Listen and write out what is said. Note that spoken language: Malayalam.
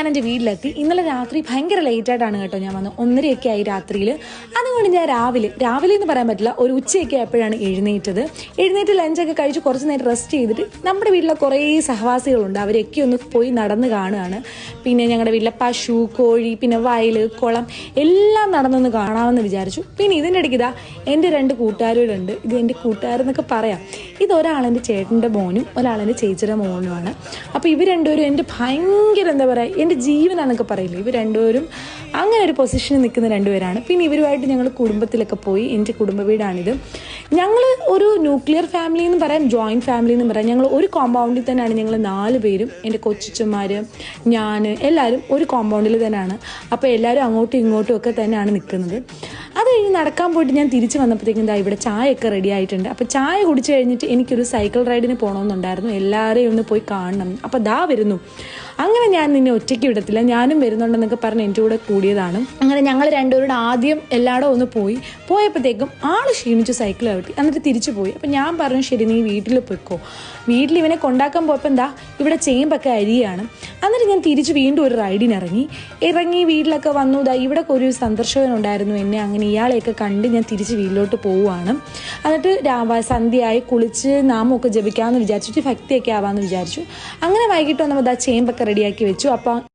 ഞാൻ എന്റെ വീട്ടിലെത്തി. ഇന്നലെ രാത്രി ഭയങ്കര ലേറ്റായിട്ടാണ് കേട്ടോ ഞാൻ വന്നത്. ഒന്നരയൊക്കെ ആയി രാത്രിയിൽ അതുകൊണ്ട് ഞാൻ രാവിലെ രാവിലെ എന്ന് പറയാൻ പറ്റില്ല ഒരു ഉച്ചയൊക്കെ ആയപ്പോഴാണ് എഴുന്നേറ്റത്. എഴുന്നേറ്റ് ലഞ്ചൊക്കെ കഴിച്ച് കുറച്ച് നേരം റെസ്റ്റ് ചെയ്തിട്ട് നമ്മുടെ വീട്ടിലെ കുറേ സഹവാസികളുണ്ട്. അവരൊക്കെ ഒന്ന് പോയി നടന്ന് കാണുകയാണ്. പിന്നെ ഞങ്ങളുടെ വീട്ടിലെ പശു കോഴി പിന്നെ വയൽ കുളം എല്ലാം നടന്നൊന്ന് കാണാമെന്ന് വിചാരിച്ചു. പിന്നെ ഇതിന്റെ ഇടയ്ക്ക് ഇതാ എന്റെ രണ്ട് കൂട്ടുകാരുകളുണ്ട്. ഇത് എന്റെ കൂട്ടുകാരെന്നൊക്കെ പറയാം. ഇത് ഒരാളെന്റെ ചേട്ടന്റെ മോനും ഒരാളെന്റെ ചേച്ചിയുടെ മോനുമാണ്. അപ്പോൾ ഇവർ രണ്ടുപേരും എന്റെ ഭയങ്കര എന്താ പറയുക എന്റെ എന്നൊക്കെ പറയില്ലേ? ഇവർ രണ്ടുപേരും അങ്ങനെ ഒരു പൊസിഷനിൽ നിൽക്കുന്ന രണ്ടുപേരാണ്. പിന്നെ ഇവരുമായിട്ട് ഞങ്ങൾ കുടുംബത്തിലൊക്കെ പോയി. എന്റെ കുടുംബ വീടാണിത് ഞങ്ങൾ ഒരു ന്യൂക്ലിയർ ഫാമിലി എന്ന് പറയാം ജോയിന്റ് ഫാമിലി എന്ന് പറയാം. ഞങ്ങൾ ഒരു കോമ്പൗണ്ടിൽ തന്നെയാണ് ഞങ്ങൾ നാല് പേരും എന്റെ കൊച്ചുമാർ ഞാൻ എല്ലാവരും ഒരു കോമ്പൗണ്ടിൽ തന്നെയാണ്. അപ്പോൾ എല്ലാവരും അങ്ങോട്ടും ഇങ്ങോട്ടും ഒക്കെ തന്നെയാണ് നിൽക്കുന്നത്. അത് കഴിഞ്ഞ് നടക്കാൻ പോയിട്ട് ഞാൻ തിരിച്ച് വന്നപ്പോഴത്തേക്കും ദാ ഇവിടെ ചായയൊക്കെ റെഡി ആയിട്ടുണ്ട്. അപ്പോൾ ചായ കുടിച്ച് കഴിഞ്ഞിട്ട് എനിക്കൊരു സൈക്കിൾ റൈഡിന് പോകണമെന്നുണ്ടായിരുന്നു എല്ലാവരെയും ഒന്ന് പോയി കാണണം. അപ്പോൾ ദാ വരുന്നു. അങ്ങനെ ഞാൻ നിന്നെ ഒറ്റയ്ക്ക് വിടത്തില്ല. ഞാനും വരുന്നുണ്ടെന്നൊക്കെ പറഞ്ഞ് എന്റെ കൂടെ കൂടിയതാണ്. അങ്ങനെ ഞങ്ങൾ രണ്ടുപേരുടെ ആദ്യം എല്ലായിടും ഒന്ന് പോയി. പോയപ്പോഴത്തേക്കും ആൾ ക്ഷീണിച്ചു സൈക്കിൾ ചവിട്ടി എന്നിട്ട് തിരിച്ചു പോയി. അപ്പം ഞാൻ പറഞ്ഞു ശരി നീ വീട്ടിൽ പോയിക്കോ. വീട്ടിൽ ഇവനെ കൊണ്ടാക്കാൻ പോയപ്പോൾ എന്താ ഇവിടെ ചേമ്പൊക്കെ അരിയാണ്. എന്നിട്ട് ഞാൻ തിരിച്ച് വീണ്ടും ഒരു റൈഡിന് ഇറങ്ങി. ഇറങ്ങി വീട്ടിലൊക്കെ വന്നു. ദാ ഇവിടെ ഒരു സന്ദർശകനുണ്ടായിരുന്നു എന്നെ. അങ്ങനെ ഇയാളെയൊക്കെ കണ്ട് ഞാൻ തിരിച്ച് വീട്ടിലോട്ട് പോവുകയാണ്. എന്നിട്ട് രാവ സന്ധ്യയായി കുളിച്ച് നാമൊക്കെ ജപിക്കാമെന്ന് വിചാരിച്ചിട്ട് ഭക്തിയൊക്കെ ആവാമെന്ന് വിചാരിച്ചു. അങ്ങനെ വൈകിട്ട് വന്നപ്പോൾ ദാ ചേമ്പൊക്കെ റെഡിയാക്കി വെച്ചു. അപ്പം